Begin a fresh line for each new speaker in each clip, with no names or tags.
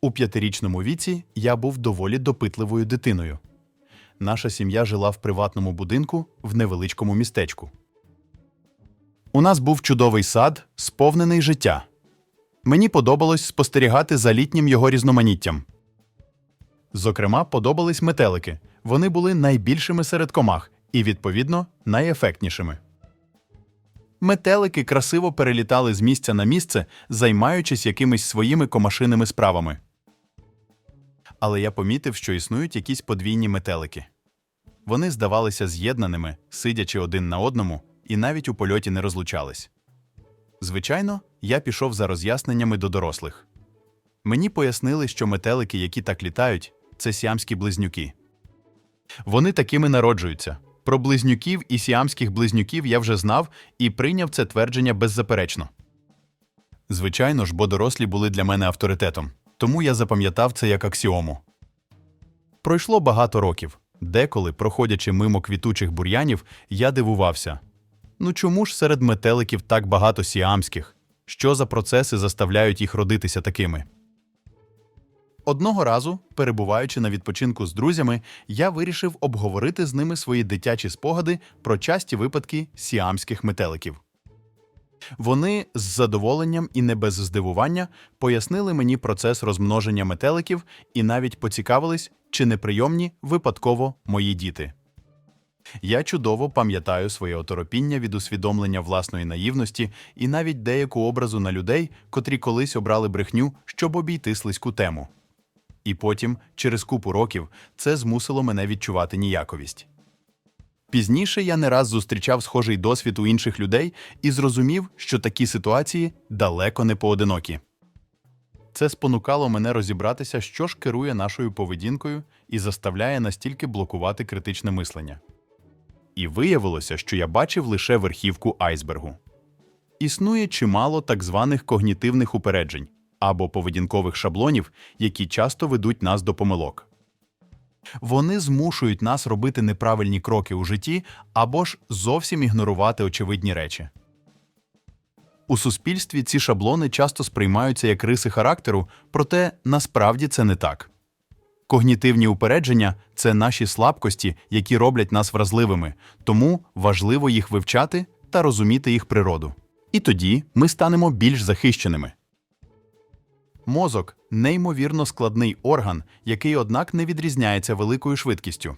У п'ятирічному віці я був доволі допитливою дитиною. Наша сім'я жила в приватному будинку в невеличкому містечку. У нас був чудовий сад, сповнений життя. Мені подобалось спостерігати за літнім його різноманіттям. Зокрема, подобались метелики. Вони були найбільшими серед комах і, відповідно, найефектнішими. Метелики красиво перелітали з місця на місце, займаючись якимись своїми комашиними справами. Але я помітив, що існують якісь подвійні метелики. Вони здавалися з'єднаними, сидячи один на одному, і навіть у польоті не розлучались. Звичайно, я пішов за роз'ясненнями до дорослих. Мені пояснили, що метелики, які так літають, це сіамські близнюки. Вони такими народжуються. Про близнюків і сіамських близнюків я вже знав і прийняв це твердження беззаперечно. Звичайно ж, бо дорослі були для мене авторитетом, тому я запам'ятав це як аксіому. Пройшло багато років. Деколи, проходячи мимо квітучих бур'янів, я дивувався. Ну чому ж серед метеликів так багато сіамських? Що за процеси заставляють їх родитися такими? Одного разу, перебуваючи на відпочинку з друзями, я вирішив обговорити з ними свої дитячі спогади про часті випадки сіамських метеликів. Вони з задоволенням і не без здивування пояснили мені процес розмноження метеликів і навіть поцікавились, чи неприйомні випадково мої діти. Я чудово пам'ятаю своє оторопіння від усвідомлення власної наївності і навіть деяку образу на людей, котрі колись обрали брехню, щоб обійти слизьку тему. І потім, через купу років, це змусило мене відчувати ніяковість. Пізніше я не раз зустрічав схожий досвід у інших людей і зрозумів, що такі ситуації далеко не поодинокі. Це спонукало мене розібратися, що ж керує нашою поведінкою і заставляє настільки блокувати критичне мислення. І виявилося, що я бачив лише верхівку айсбергу. Існує чимало так званих когнітивних упереджень або поведінкових шаблонів, які часто ведуть нас до помилок. Вони змушують нас робити неправильні кроки у житті або ж зовсім ігнорувати очевидні речі. У суспільстві ці шаблони часто сприймаються як риси характеру, проте насправді це не так. Когнітивні упередження це наші слабкості, які роблять нас вразливими, тому важливо їх вивчати та розуміти їх природу. І тоді ми станемо більш захищеними. Мозок неймовірно складний орган, який, однак, не відрізняється великою швидкістю.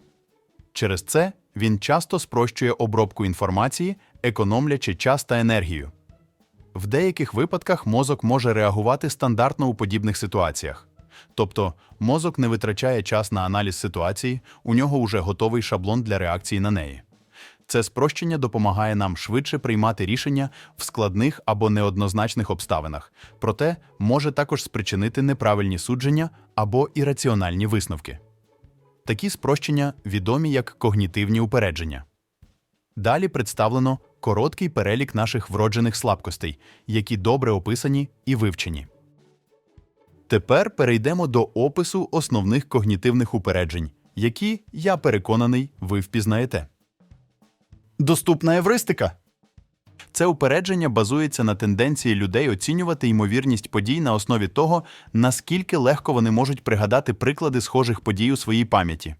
Через це він часто спрощує обробку інформації, економлячи час та енергію. В деяких випадках мозок може реагувати стандартно у подібних ситуаціях. Тобто мозок не витрачає час на аналіз ситуації, у нього вже готовий шаблон для реакції на неї. Це спрощення допомагає нам швидше приймати рішення в складних або неоднозначних обставинах, проте може також спричинити неправильні судження або ірраціональні висновки. Такі спрощення відомі як когнітивні упередження. Далі представлено короткий перелік наших вроджених слабкостей, які добре описані і вивчені. Тепер перейдемо до опису основних когнітивних упереджень, які, я переконаний, ви впізнаєте. Доступна евристика. Це упередження базується на тенденції людей оцінювати ймовірність подій на основі того, наскільки легко вони можуть пригадати приклади схожих подій у своїй пам'яті.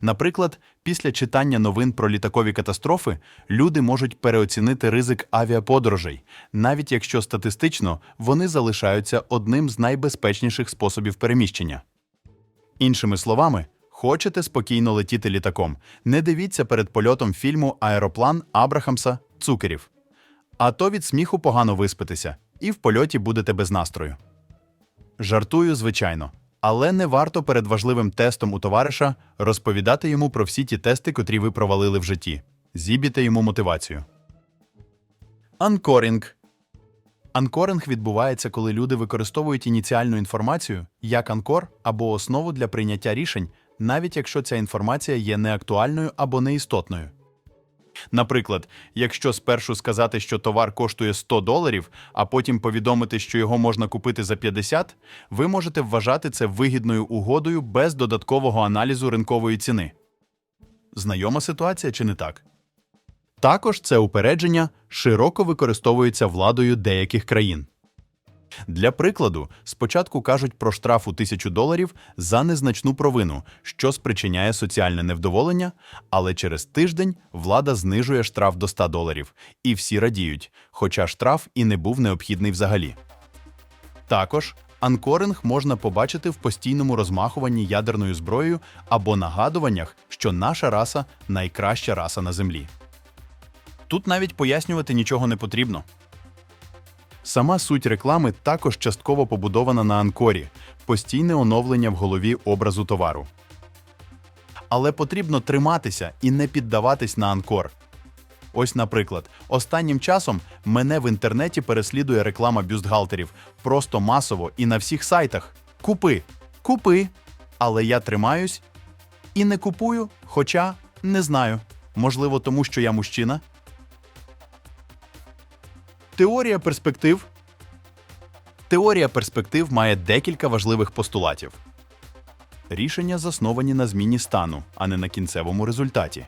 Наприклад, після читання новин про літакові катастрофи люди можуть переоцінити ризик авіаподорожей, навіть якщо статистично вони залишаються одним з найбезпечніших способів переміщення. Іншими словами, хочете спокійно летіти літаком, не дивіться перед польотом фільму Аероплан Абрахамса Цукерів. А то від сміху погано виспитися, і в польоті будете без настрою. Жартую, звичайно, але не варто перед важливим тестом у товариша розповідати йому про всі ті тести, котрі ви провалили в житті. Зіб'єте йому мотивацію. Анкорінг. Анкоринг відбувається, коли люди використовують ініціальну інформацію як анкор або основу для прийняття рішень, навіть якщо ця інформація є неактуальною або неістотною. Наприклад, якщо спершу сказати, що товар коштує 100 доларів, а потім повідомити, що його можна купити за 50, ви можете вважати це вигідною угодою без додаткового аналізу ринкової ціни. Знайома ситуація чи не так? Також це упередження широко використовується владою деяких країн. Для прикладу, спочатку кажуть про штраф у тисячу доларів за незначну провину, що спричиняє соціальне невдоволення, але через тиждень влада знижує штраф до 100 доларів, і всі радіють, хоча штраф і не був необхідний взагалі. Також анкоринг можна побачити в постійному розмахуванні ядерною зброєю або нагадуваннях, що наша раса найкраща раса на землі. Тут навіть пояснювати нічого не потрібно. Сама суть реклами також частково побудована на анкорі, постійне оновлення в голові образу товару. Але потрібно триматися і не піддаватись на анкор. Ось, наприклад, останнім часом мене в інтернеті переслідує реклама бюстгальтерів просто масово і на всіх сайтах. Купи, купи. Але я тримаюсь і не купую, хоча не знаю. Можливо, тому що я мужчина. Теорія перспектив. Теорія перспектив має декілька важливих постулатів. Рішення засновані на зміні стану, а не на кінцевому результаті.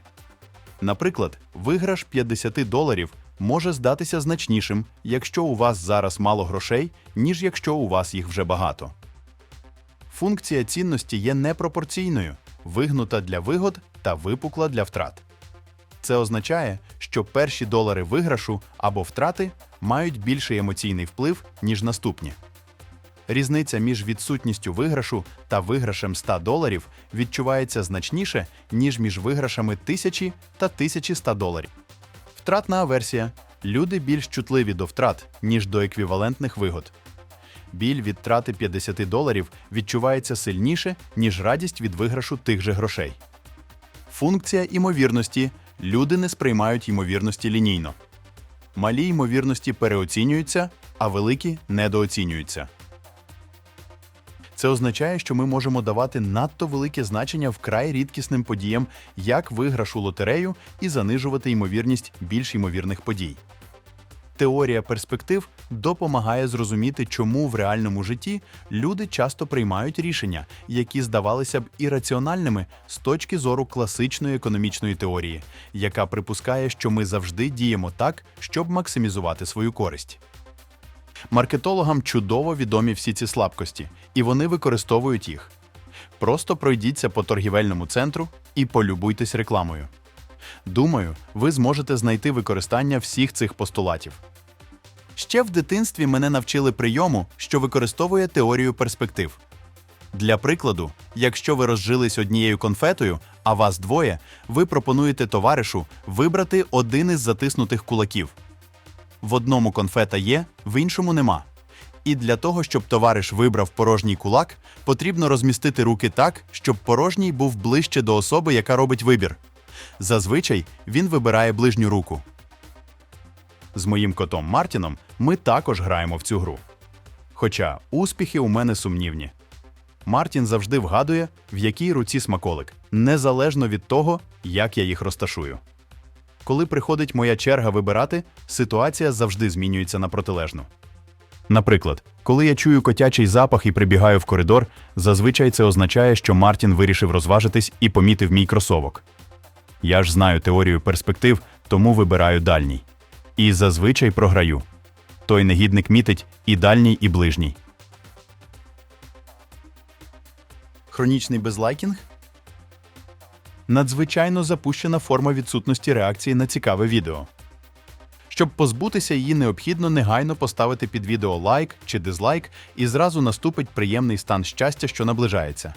Наприклад, виграш 50 доларів може здатися значнішим, якщо у вас зараз мало грошей, ніж якщо у вас їх вже багато. Функція цінності є непропорційною, вигнута для вигод та випукла для втрат. Це означає, що перші долари виграшу або втрати мають більший емоційний вплив, ніж наступні. Різниця між відсутністю виграшу та виграшем 100 доларів відчувається значніше, ніж між виграшами 1000 та 1100 доларів. Втратна аверсія. Люди більш чутливі до втрат, ніж до еквівалентних вигод. Біль від трати 50 доларів відчувається сильніше, ніж радість від виграшу тих же грошей. Функція імовірності. Люди не сприймають ймовірності лінійно. Малі ймовірності переоцінюються, а великі недооцінюються. Це означає, що ми можемо давати надто велике значення вкрай рідкісним подіям, як виграш у лотерею, і занижувати ймовірність більш ймовірних подій. Теорія перспектив допомагає зрозуміти, чому в реальному житті люди часто приймають рішення, які здавалися б ірраціональними з точки зору класичної економічної теорії, яка припускає, що ми завжди діємо так, щоб максимізувати свою користь. Маркетологам чудово відомі всі ці слабкості, і вони використовують їх. Просто пройдіться по торгівельному центру і полюбуйтесь рекламою. Думаю, ви зможете знайти використання всіх цих постулатів. Ще в дитинстві мене навчили прийому, що використовує теорію перспектив. Для прикладу, якщо ви розжились однією конфетою, а вас двоє, ви пропонуєте товаришу вибрати один із затиснутих кулаків. В одному конфета є, в іншому нема. І для того, щоб товариш вибрав порожній кулак, потрібно розмістити руки так, щоб порожній був ближче до особи, яка робить вибір. Зазвичай він вибирає ближню руку. З моїм котом Мартіном ми також граємо в цю гру. Хоча успіхи у мене сумнівні. Мартін завжди вгадує, в якій руці смаколик, незалежно від того, як я їх розташую. Коли приходить моя черга вибирати, ситуація завжди змінюється на протилежну. Наприклад, коли я чую котячий запах і прибігаю в коридор, зазвичай це означає, що Мартін вирішив розважитись і помітив мій кросовок. Я ж знаю теорію перспектив, тому вибираю дальній. І зазвичай програю. Той негідник мітить і дальній, і ближній. Хронічний безлайкінг надзвичайно запущена форма відсутності реакції на цікаве відео. Щоб позбутися її, необхідно негайно поставити під відео лайк чи дизлайк, і зразу наступить приємний стан щастя, що наближається.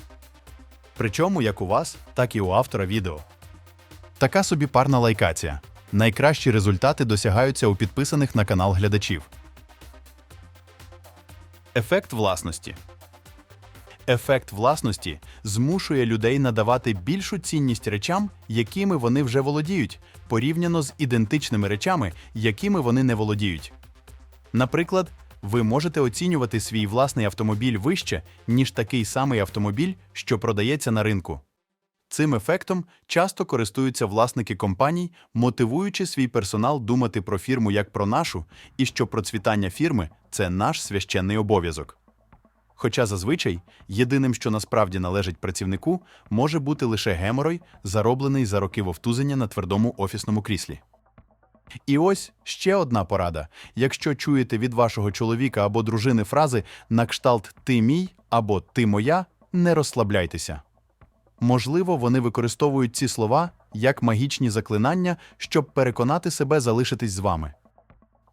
Причому як у вас, так і у автора відео. Така собі парна лайкація. Найкращі результати досягаються у підписаних на канал глядачів. Ефект власності. Ефект власності змушує людей надавати більшу цінність речам, якими вони вже володіють, порівняно з ідентичними речами, якими вони не володіють. Наприклад, ви можете оцінювати свій власний автомобіль вище, ніж такий самий автомобіль, що продається на ринку. Цим ефектом часто користуються власники компаній, мотивуючи свій персонал думати про фірму як про нашу, і що процвітання фірми це наш священний обов'язок. Хоча зазвичай єдиним, що насправді належить працівнику, може бути лише геморой, зароблений за роки вовтузення на твердому офісному кріслі. І ось ще одна порада: якщо чуєте від вашого чоловіка або дружини фрази на кшталт ти мій або ти моя, не розслабляйтеся. Можливо, вони використовують ці слова як магічні заклинання, щоб переконати себе залишитись з вами.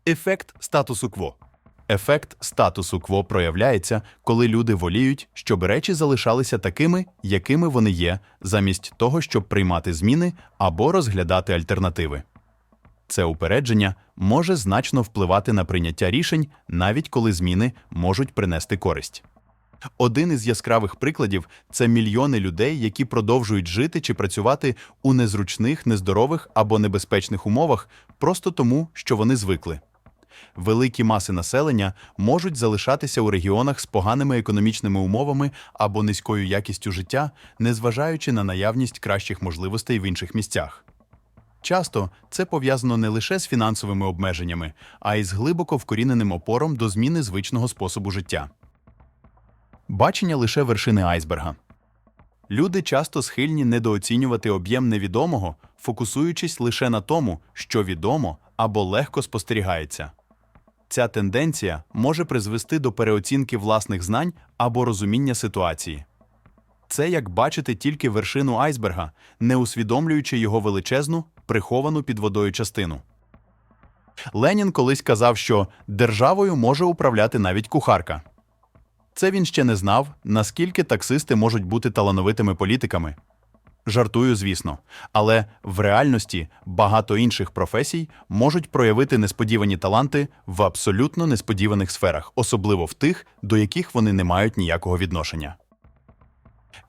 Ефект статусу кво. Ефект статусу кво проявляється, коли люди воліють, щоб речі залишалися такими, якими вони є, замість того, щоб приймати зміни або розглядати альтернативи. Це упередження може значно впливати на прийняття рішень, навіть коли зміни можуть принести користь. Один із яскравих прикладів це мільйони людей, які продовжують жити чи працювати у незручних, нездорових або небезпечних умовах просто тому, що вони звикли. Великі маси населення можуть залишатися у регіонах з поганими економічними умовами або низькою якістю життя, незважаючи на наявність кращих можливостей в інших місцях. Часто це пов'язано не лише з фінансовими обмеженнями, а й з глибоко вкоріненим опором до зміни звичного способу життя. Бачення лише вершини айсберга. Люди часто схильні недооцінювати об'єм невідомого, фокусуючись лише на тому, що відомо або легко спостерігається. Ця тенденція може призвести до переоцінки власних знань або розуміння ситуації. Це як бачити тільки вершину айсберга, не усвідомлюючи його величезну, приховану під водою частину. Ленін колись казав, що державою може управляти навіть кухарка. Це він ще не знав, наскільки таксисти можуть бути талановитими політиками. Жартую, звісно, але в реальності багато інших професій можуть проявити несподівані таланти в абсолютно несподіваних сферах, особливо в тих, до яких вони не мають ніякого відношення.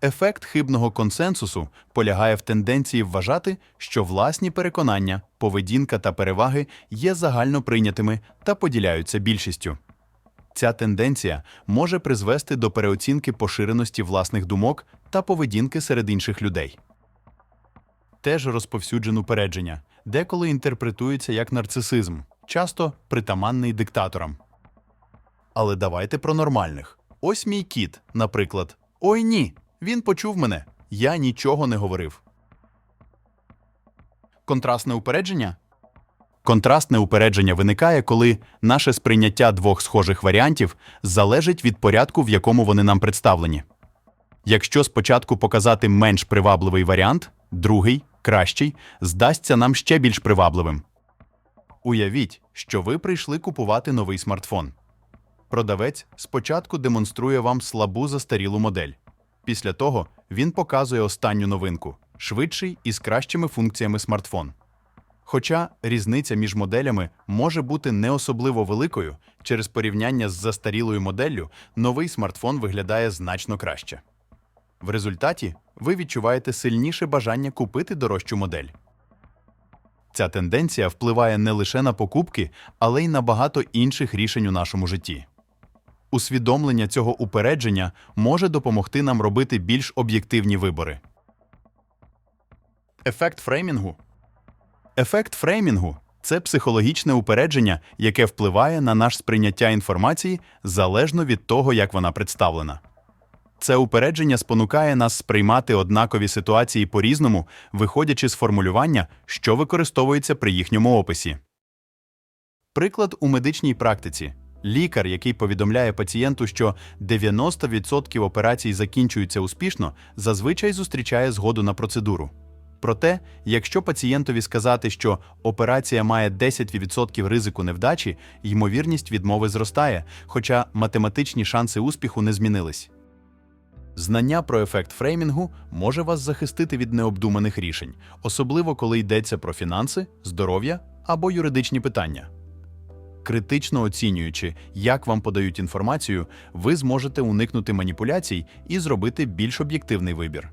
Ефект хибного консенсусу полягає в тенденції вважати, що власні переконання, поведінка та переваги є загально прийнятими та поділяються більшістю. Ця тенденція може призвести до переоцінки поширеності власних думок та поведінки серед інших людей. Теж розповсюджен упередження, деколи інтерпретується як нарцисизм, часто притаманний диктаторам. Але давайте про нормальних. Ось мій кіт, наприклад. Ой ні, він почув мене. Я нічого не говорив. Контрастне упередження Контрастне упередження виникає, коли наше сприйняття двох схожих варіантів залежить від порядку, в якому вони нам представлені. Якщо спочатку показати менш привабливий варіант, другий, кращий, здасться нам ще більш привабливим. Уявіть, що ви прийшли купувати новий смартфон. Продавець спочатку демонструє вам слабу застарілу модель. Після того він показує останню новинку швидший і з кращими функціями смартфон. Хоча різниця між моделями може бути не особливо великою, через порівняння з застарілою моделлю новий смартфон виглядає значно краще. В результаті ви відчуваєте сильніше бажання купити дорожчу модель. Ця тенденція впливає не лише на покупки, але й на багато інших рішень у нашому житті. Усвідомлення цього упередження може допомогти нам робити більш об'єктивні вибори. Ефект фреймінгу Ефект фреймінгу це психологічне упередження, яке впливає на наш сприйняття інформації залежно від того, як вона представлена. Це упередження спонукає нас сприймати однакові ситуації по-різному, виходячи з формулювання, що використовується при їхньому описі. Приклад у медичній практиці. Лікар, який повідомляє пацієнту, що 90% операцій закінчуються успішно, зазвичай зустрічає згоду на процедуру. Проте, якщо пацієнтові сказати, що операція має 10% ризику невдачі, ймовірність відмови зростає, хоча математичні шанси успіху не змінились. Знання про ефект фреймінгу може вас захистити від необдуманих рішень, особливо коли йдеться про фінанси, здоров'я або юридичні питання. Критично оцінюючи, як вам подають інформацію, ви зможете уникнути маніпуляцій і зробити більш об'єктивний вибір.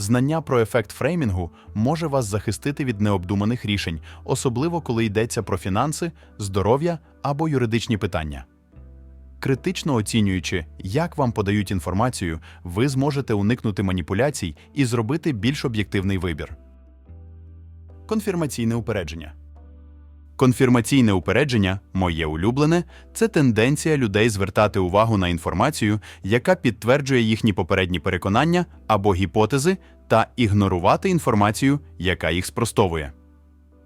Знання про ефект фреймінгу може вас захистити від необдуманих рішень, особливо коли йдеться про фінанси, здоров'я або юридичні питання. Критично оцінюючи, як вам подають інформацію, ви зможете уникнути маніпуляцій і зробити більш об'єктивний вибір. Конфірмаційне упередження Конфірмаційне упередження, моє улюблене, це тенденція людей звертати увагу на інформацію, яка підтверджує їхні попередні переконання або гіпотези, та ігнорувати інформацію, яка їх спростовує.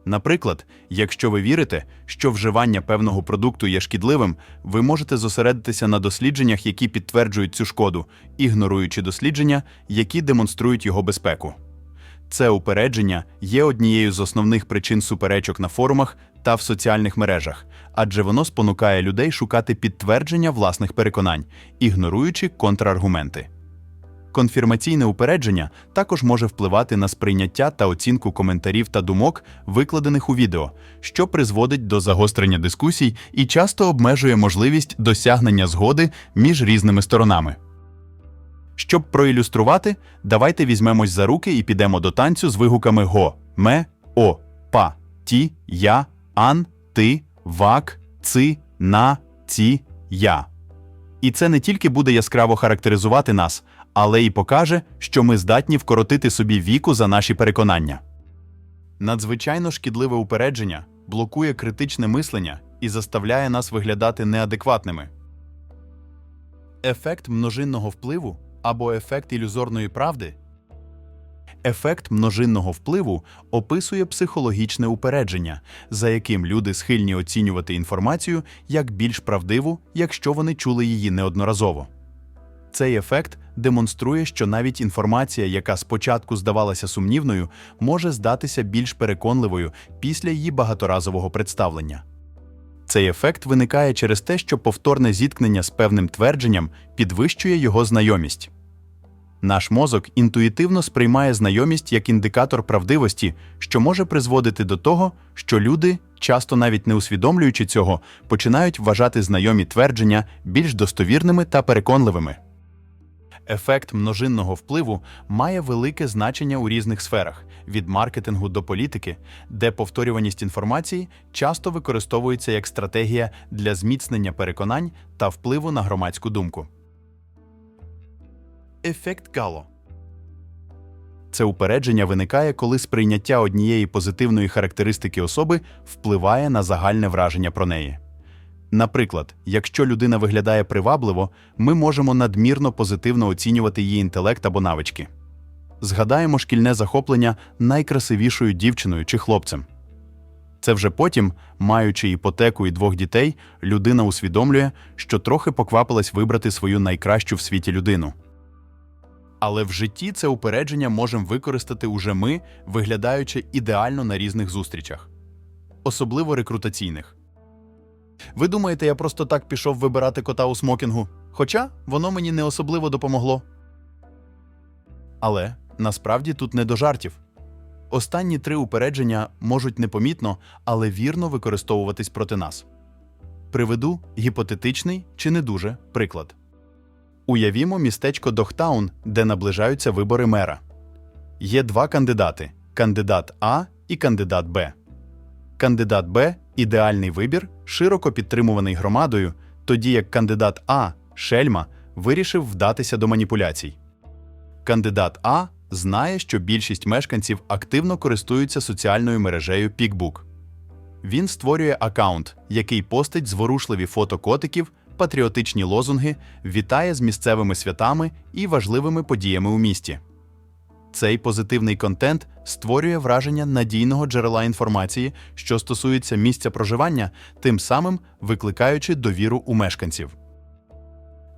Наприклад, якщо ви вірите, що вживання певного продукту є шкідливим, ви можете зосередитися на дослідженнях, які підтверджують цю шкоду, ігноруючи дослідження, які демонструють його безпеку. Це упередження є однією з основних причин суперечок на форумах та в соціальних мережах, адже воно спонукає людей шукати підтвердження власних переконань, ігноруючи контраргументи. Конфірмаційне упередження також може впливати на сприйняття та оцінку коментарів та думок, викладених у відео, що призводить до загострення дискусій і часто обмежує можливість досягнення згоди між різними сторонами. Щоб проілюструвати, давайте візьмемось за руки і підемо до танцю з вигуками го, ме, о, па, ті, я, ан, ти, вак, ци, на, ці, я. І це не тільки буде яскраво характеризувати нас, але й покаже, що ми здатні вкоротити собі віку за наші переконання. Надзвичайно шкідливе упередження блокує критичне мислення і заставляє нас виглядати неадекватними. Ефект множинного впливу або ефект ілюзорної правди. Ефект множинного впливу описує психологічне упередження, за яким люди схильні оцінювати інформацію як більш правдиву, якщо вони чули її неодноразово. Цей ефект демонструє, що навіть інформація, яка спочатку здавалася сумнівною, може здатися більш переконливою після її багаторазового представлення. Цей ефект виникає через те, що повторне зіткнення з певним твердженням підвищує його знайомість. Наш мозок інтуїтивно сприймає знайомість як індикатор правдивості, що може призводити до того, що люди, часто навіть не усвідомлюючи цього, починають вважати знайомі твердження більш достовірними та переконливими. Ефект множинного впливу має велике значення у різних сферах від маркетингу до політики, де повторюваність інформації часто використовується як стратегія для зміцнення переконань та впливу на громадську думку. Ефект Гало це упередження виникає, коли сприйняття однієї позитивної характеристики особи впливає на загальне враження про неї. Наприклад, якщо людина виглядає привабливо, ми можемо надмірно позитивно оцінювати її інтелект або навички. Згадаємо шкільне захоплення найкрасивішою дівчиною чи хлопцем. Це вже потім, маючи іпотеку і двох дітей, людина усвідомлює, що трохи поквапилась вибрати свою найкращу в світі людину. Але в житті це упередження можемо використати уже ми, виглядаючи ідеально на різних зустрічах, особливо рекрутаційних. Ви думаєте, я просто так пішов вибирати кота у смокінгу? Хоча воно мені не особливо допомогло. Але насправді тут не до жартів. Останні три упередження можуть непомітно, але вірно використовуватись проти нас. Приведу гіпотетичний чи не дуже приклад. Уявімо містечко Дохтаун, де наближаються вибори мера. Є два кандидати кандидат А і кандидат Б. Кандидат Б ідеальний вибір, широко підтримуваний громадою, тоді як кандидат А Шельма вирішив вдатися до маніпуляцій. Кандидат А знає, що більшість мешканців активно користуються соціальною мережею PickBook. Він створює аккаунт, який постить зворушливі фото котиків, патріотичні лозунги, вітає з місцевими святами і важливими подіями у місті. Цей позитивний контент створює враження надійного джерела інформації, що стосується місця проживання, тим самим викликаючи довіру у мешканців.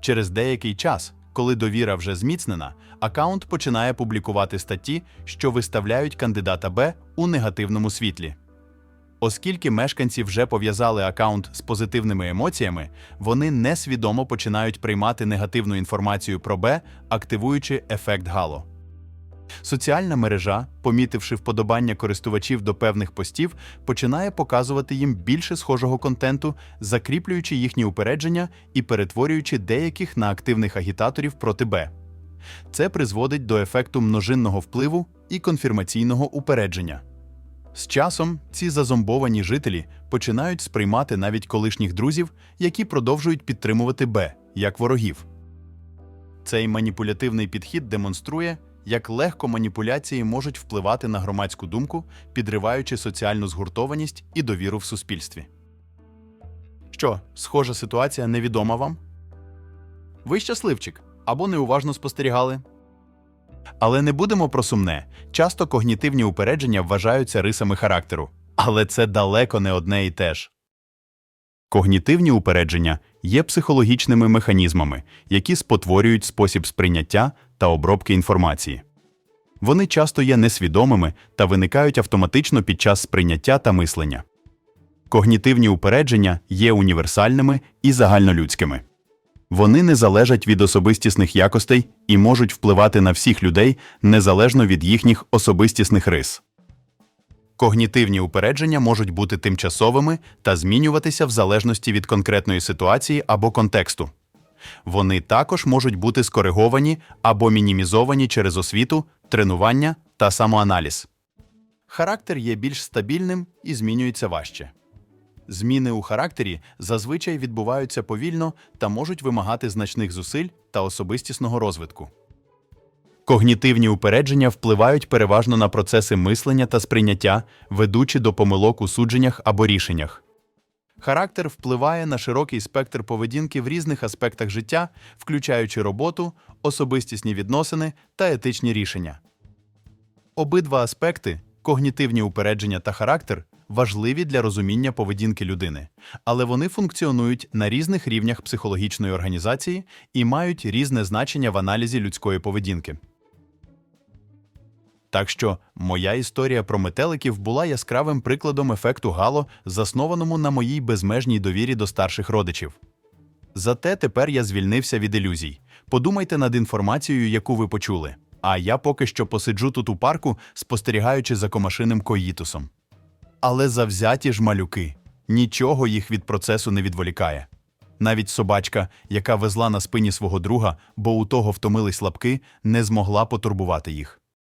Через деякий час, коли довіра вже зміцнена, аккаунт починає публікувати статті, що виставляють кандидата Б у негативному світлі. Оскільки мешканці вже пов'язали аккаунт з позитивними емоціями, вони несвідомо починають приймати негативну інформацію про Б, активуючи ефект Гало. Соціальна мережа, помітивши вподобання користувачів до певних постів, починає показувати їм більше схожого контенту, закріплюючи їхні упередження і перетворюючи деяких на активних агітаторів проти Б. Це призводить до ефекту множинного впливу і конфірмаційного упередження. З часом ці зазомбовані жителі починають сприймати навіть колишніх друзів, які продовжують підтримувати Б як ворогів. Цей маніпулятивний підхід демонструє, як легко маніпуляції можуть впливати на громадську думку, підриваючи соціальну згуртованість і довіру в суспільстві. Що, схожа ситуація невідома вам? Ви щасливчик або неуважно спостерігали. Але не будемо про сумне. Часто когнітивні упередження вважаються рисами характеру. Але це далеко не одне і те ж. Когнітивні упередження є психологічними механізмами, які спотворюють спосіб сприйняття та обробки інформації. Вони часто є несвідомими та виникають автоматично під час сприйняття та мислення. Когнітивні упередження є універсальними і загальнолюдськими. Вони не залежать від особистісних якостей і можуть впливати на всіх людей незалежно від їхніх особистісних рис. Когнітивні упередження можуть бути тимчасовими та змінюватися в залежності від конкретної ситуації або контексту. Вони також можуть бути скориговані або мінімізовані через освіту, тренування та самоаналіз. Характер є більш стабільним і змінюється важче. Зміни у характері зазвичай відбуваються повільно та можуть вимагати значних зусиль та особистісного розвитку. Когнітивні упередження впливають переважно на процеси мислення та сприйняття, ведучи до помилок у судженнях або рішеннях. Характер впливає на широкий спектр поведінки в різних аспектах життя, включаючи роботу, особистісні відносини та етичні рішення. Обидва аспекти когнітивні упередження та характер важливі для розуміння поведінки людини, але вони функціонують на різних рівнях психологічної організації і мають різне значення в аналізі людської поведінки. Так що моя історія про метеликів була яскравим прикладом ефекту Гало, заснованому на моїй безмежній довірі до старших родичів. Зате тепер я звільнився від ілюзій. Подумайте над інформацією, яку ви почули. А я поки що посиджу тут у парку, спостерігаючи за комашиним коїтусом. Але завзяті ж малюки, нічого їх від процесу не відволікає. Навіть собачка, яка везла на спині свого друга, бо у того втомились лапки, не змогла потурбувати їх.